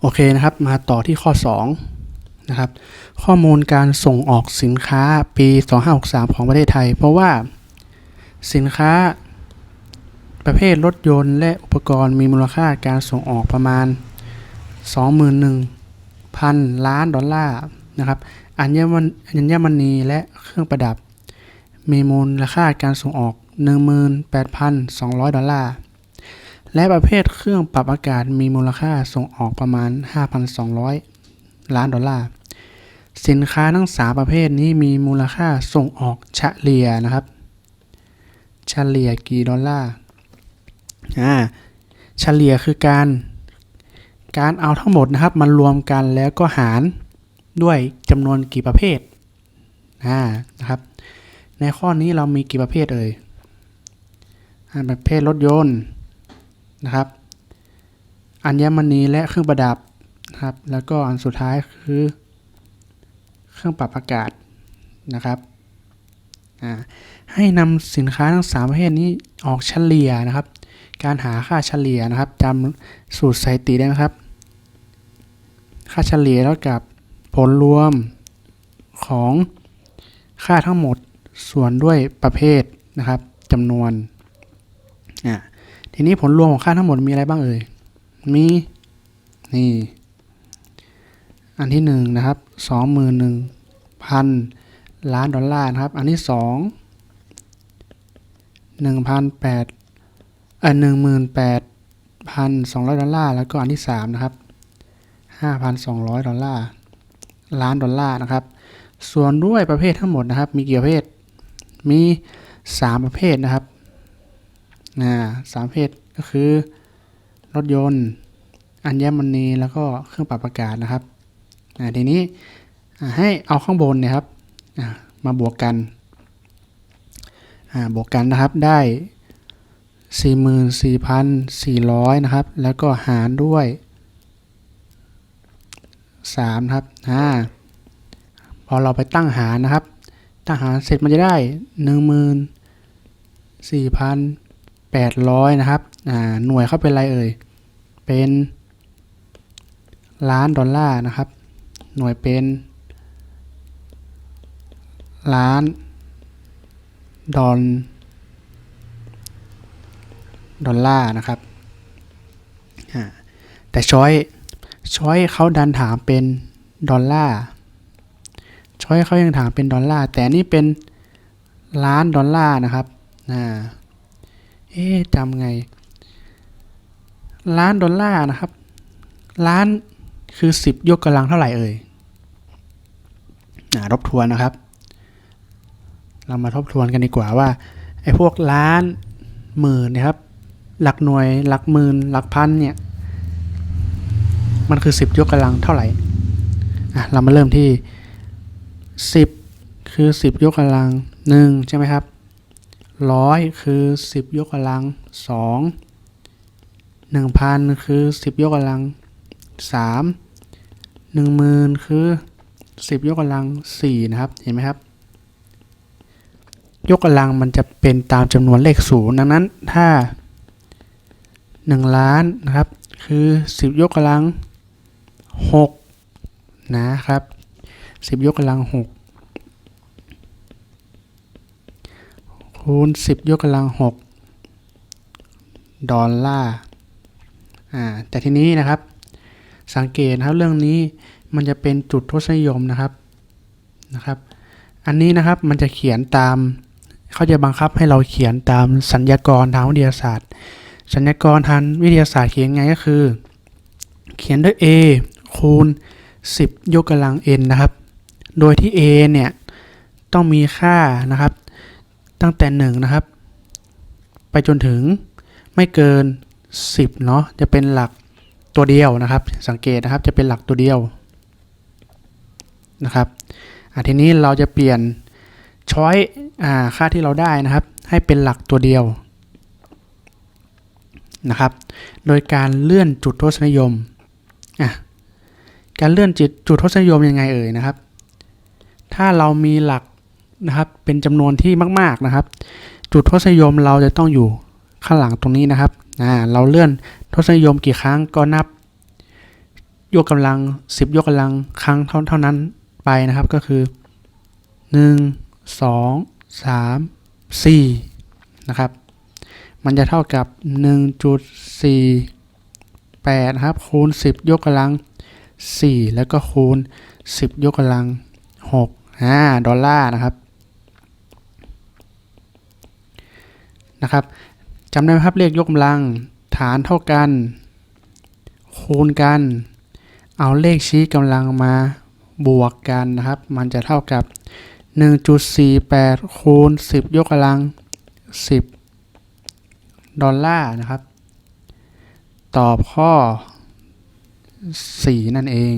โอเคนะครับ มาต่อที่ข้อ 2 นะครับ ข้อมูลการส่งออกสินค้าปี 2563 ของประเทศไทย เพราะว่าสินค้าประเภทรถยนต์และอุปกรณ์มีมูลค่าการส่งออกประมาณ 21,000 ล้านดอลลาร์นะครับอัญมณีอัญมณีและเครื่องประดับ มีมูลค่าการส่งออก 18,200 ดอลลาร์ และประเภทเครื่องปรับอากาศมีมูลค่าส่งออกประมาณ 5,200 ล้านดอลลาร์ สินค้าทั้ง3ประเภทนี้มีมูลค่าส่งออกเฉลี่ยนะครับ เฉลี่ยกี่ดอลลาร์ อ่า เฉลี่ยคือการ การเอาทั้งหมดนะครับมารวมกันแล้วก็หารด้วยจำนวนกี่ประเภท อ่า นะครับ ในข้อนี้เรามีกี่ประเภทเอ่ยอ่าประเภทรถยนต์ นะครับ อัญมณีและเครื่องประดับนะครับ แล้วก็อันสุดท้ายคือ เครื่องปรับอากาศนะครับให้นำสินค้าทั้งสามประเภทนี้ออกเฉลี่ยนะครับ การหาค่าเฉลี่ยนะครับจำสูตรสถิติได้นะครับ ค่าเฉลี่ยเท่ากับผลรวมของค่าทั้งหมดส่วนด้วยประเภทนะครับจำนวนอ่า ทีนี้ผลรวมของค่าทั้งหมดมีอะไรบ้างเอ่ย มี นี่ อันที่หนึ่งนะครับสองหมื่นหนึ่งพันล้านดอลลาร์นะครับ อันที่สองหนึ่งพันแปดเอ่อหนึ่งหมื่นแปดพันสองร้อยดอลลาร์ แล้วก็อันที่สามนะครับห้าพันสองร้อยดอลลาร์ ล้านดอลลาร์นะครับ ส่วนด้วยประเภททั้งหมดนะครับ มีกี่ประเภท มีสามประเภทนะครับ นะสามประเภทก็คือ รถยนต์ อัญมณีแล้วก็เครื่องปรับอากาศนะครับทีนี้ให้เอาข้างบนนี่ยครับมาบวกกันบวกกันนะครับได้ 44,400 นะครับ แล้วก็หารด้วย 3 ครับอ่าพอเราไปตั้งหารนะครับ ตั้งหารเสร็จมันจะได้ 800 นะครับ หน่วยเขาเป็นอะไรเอ่ย เป็นล้านดอลลาร์นะครับ หน่วยเป็น ล้านดอลดอลลาร์นะครับ แต่ช้อยช้อยเขาดันถามเป็นดอลลาร์ช้อยเขายังถามเป็นดอลลาร์แต่นี่เป็นล้านดอลลาร์นะครับอ่า เอ๊จำไง ล้านดอลลาร์นะครับ ล้านคือ 10 ยกกำลังเท่าไหร่เอ่ยรบทวนนะครับ เรามาทบทวนกันดีกว่าว่าไอ้พวกล้านหมื่นนะครับ หลักหน่วยหลักหมื่นหลักพันเนี่ย มันคือ 10 ยกกำลังเท่าไหร่อะเรามาเริ่มที่ 10 คือ 10 ยกกำลัง1ใช่ไหมครับ ร้อยคือ 10 ยกกำลัง2 1,000คือ 10 ยกกำลัง3 10,000คือ 10 ยกกำลัง4นะครับเห็นไหมครับ ยกกำลังมันจะเป็นตามจำนวนเลขศูนย์ดังนั้นถ้า 1 ล้านนะครับคือ 10 ยกกำลัง6นะครับ 10 ยกกำลัง6 คูณ 10 ยกกำลัง 6 ดอลลาร์อ่าแต่ทีนี้นะครับ สังเกตนะครับเรื่องนี้มันจะเป็นจุดทศนิยมนะครับนะครับ อันนี้นะครับมันจะเขียนตามเขาจะบังคับให้เราเขียนตามสัญญากรทางวิทยาศาสตร์ สัญญากรทางวิทยาศาสตร์เขียนไงก็คือ เขียนด้วย a คูณ 10 ยกกำลัง n นะครับ โดยที่ a เนี่ย ต้องมีค่านะครับ ตั้งแต่1นะครับ ไปจนถึงไม่เกิน 10เนาะจะเป็นหลักตัวเดียวนะครับ สังเกตนะครับจะเป็นหลักตัวเดียวนะครับทีนี้เราจะเปลี่ยนช้อยอค่าที่เราได้นะครับ ให้เป็นหลักตัวเดียวนะครับ โดยการเลื่อนจุดทศนิยมอะการเลื่อนจุดจุดทศนิยมยังไงเอ่ยนะครับ ถ้าเรามีหลัก นะครับเป็นจำนวนที่มาก ๆนะครับ จุดทศนิยมเราจะต้องอยู่ข้างหลังตรงนี้นะครับอ่าเราเลื่อนทศนิยมกี่ครั้งก็นับ ยกกำลัง 10 ยกกำลังครั้งเท่าเท่านั้นไปนะครับก็คือ 1 2 3 4นะครับมันจะเท่ากับ 1.48นะครับคูณ 10 ยกกำลัง 4 แล้วก็คูณ 10 ยกกำลัง6อ่าดอลลาร์นะครับ นะครับจำได้ไหมครับเลขยกกำลัง ฐานเท่ากัน คูณกัน เอาเลขชี้กำลังมาบวกกันนะครับ มันจะเท่ากับ 1.48 คูณ 10 ยกกำลัง 10 ดอลลาร์นะครับ ตอบข้อ 4 นั่นเอง